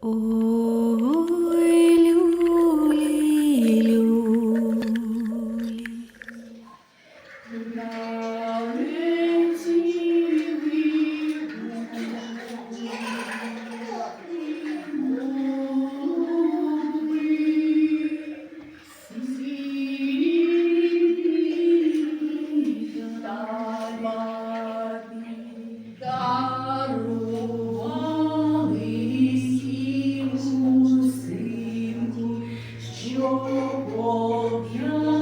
Ой, Oh, oh, oh,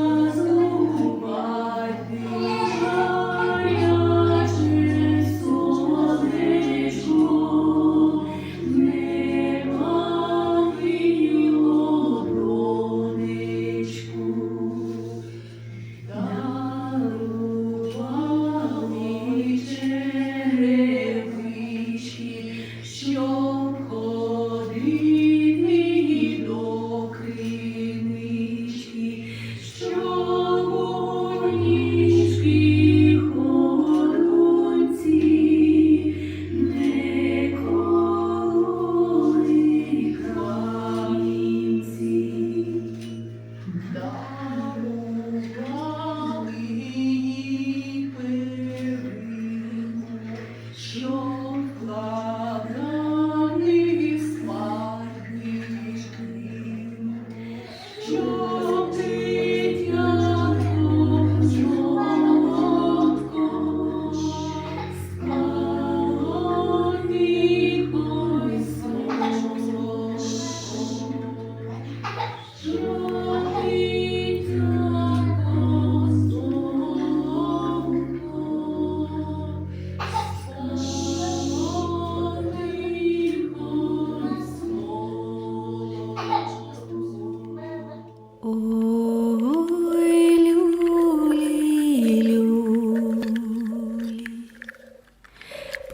love.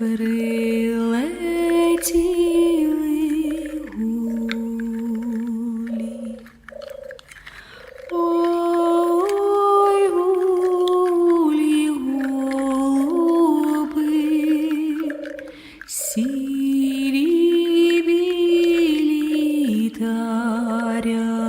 прилетіли гулі. Ой, гулі, голуби, сірі білі та ряди.